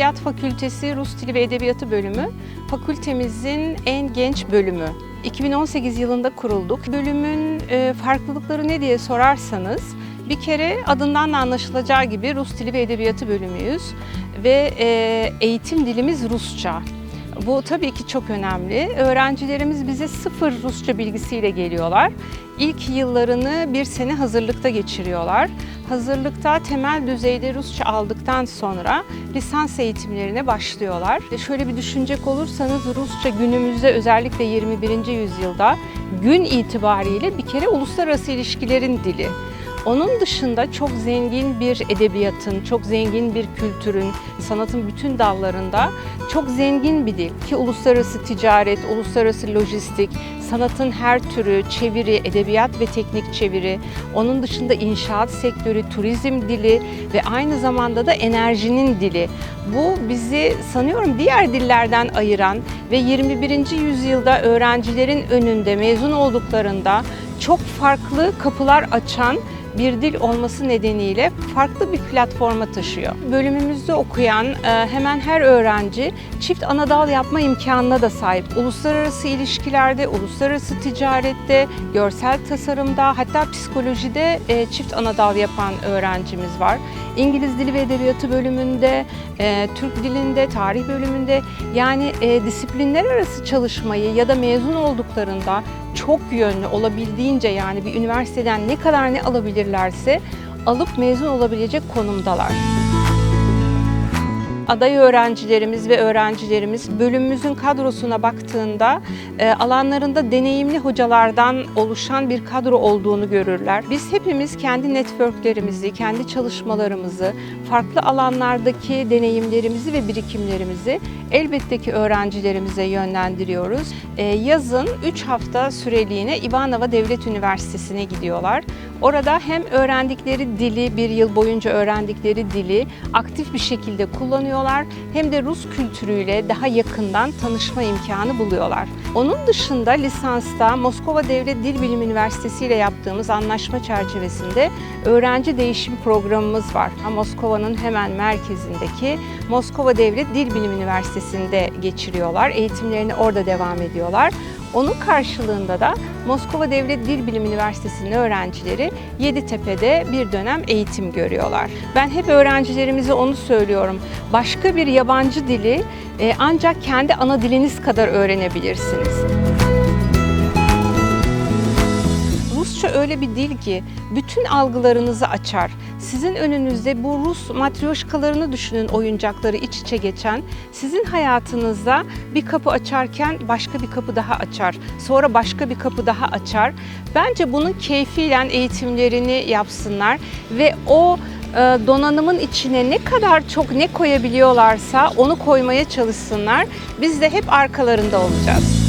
Edebiyat Fakültesi Rus Dili ve Edebiyatı bölümü fakültemizin en genç bölümü. 2018 yılında kurulduk. Bölümün e, farklılıkları ne diye sorarsanız bir kere adından da anlaşılacağı gibi Rus Dili ve Edebiyatı bölümüyüz ve e, eğitim dilimiz Rusça. Bu tabii ki çok önemli. Öğrencilerimiz bize sıfır Rusça bilgisiyle geliyorlar. İlk yıllarını bir sene hazırlıkta geçiriyorlar. Hazırlıkta temel düzeyde Rusça aldıktan sonra lisans eğitimlerine başlıyorlar. E Şöyle bir düşünecek olursanız Rusça günümüzde özellikle 21. yüzyılda gün itibariyle bir kere uluslararası ilişkilerin dili. Onun dışında çok zengin bir edebiyatın, çok zengin bir kültürün, sanatın bütün dallarında çok zengin bir dil. Ki uluslararası ticaret, uluslararası lojistik, sanatın her türü, çeviri, edebiyat ve teknik çeviri, onun dışında inşaat sektörü, turizm dili ve aynı zamanda da enerjinin dili. Bu bizi sanıyorum diğer dillerden ayıran ve 21. yüzyılda öğrencilerin önünde mezun olduklarında çok farklı kapılar açan bir dil olması nedeniyle farklı bir platforma taşıyor. Bölümümüzde okuyan e, hemen her öğrenci çift anadal yapma imkanına da sahip. Uluslararası ilişkilerde, uluslararası ticarette, görsel tasarımda hatta psikolojide e, çift anadal yapan öğrencimiz var. İngiliz Dili ve Edebiyatı bölümünde, e, Türk dilinde, tarih bölümünde yani disiplinler arası çalışmayı ya da mezun olduklarında çok yönlü olabildiğince yani bir üniversiteden ne kadar ne alabilirlerse alıp mezun olabilecek konumdalar. Aday öğrencilerimiz ve öğrencilerimiz bölümümüzün kadrosuna baktığında e, alanlarında deneyimli hocalardan oluşan bir kadro olduğunu görürler. Biz hepimiz kendi networklerimizi, kendi çalışmalarımızı, farklı alanlardaki deneyimlerimizi ve birikimlerimizi elbette ki öğrencilerimize yönlendiriyoruz. E, yazın 3 hafta süreliğine Ivanova Devlet Üniversitesi'ne gidiyorlar. Orada hem öğrendikleri dili, bir yıl boyunca öğrendikleri dili aktif bir şekilde kullanıyorlar hem de Rus kültürüyle daha yakından tanışma imkanı buluyorlar. Onun dışında lisansta Moskova Devlet Dil Bilimi Üniversitesi ile yaptığımız anlaşma çerçevesinde öğrenci değişim programımız var. Moskova'nın hemen merkezindeki Moskova Devlet Dil Bilimi Üniversitesi'nde geçiriyorlar. Eğitimlerini orada devam ediyorlar. Onun karşılığında da Moskova Devlet Dil Bilimi Üniversitesi'nin öğrencileri Yeditepe'de bir dönem eğitim görüyorlar. Ben hep öğrencilerimize onu söylüyorum. Başka bir yabancı dili e, ancak kendi ana diliniz kadar öğrenebilirsiniz. Öyle bir dil ki bütün algılarınızı açar. Sizin önünüzde bu Rus matryoşkalarını düşünün oyuncakları iç içe geçen. Sizin hayatınızda bir kapı açarken başka bir kapı daha açar. Sonra başka bir kapı daha açar. Bence bunun keyfiyle eğitimlerini yapsınlar ve o e, donanımın içine ne kadar çok ne koyabiliyorlarsa onu koymaya çalışsınlar. Biz de hep arkalarında olacağız.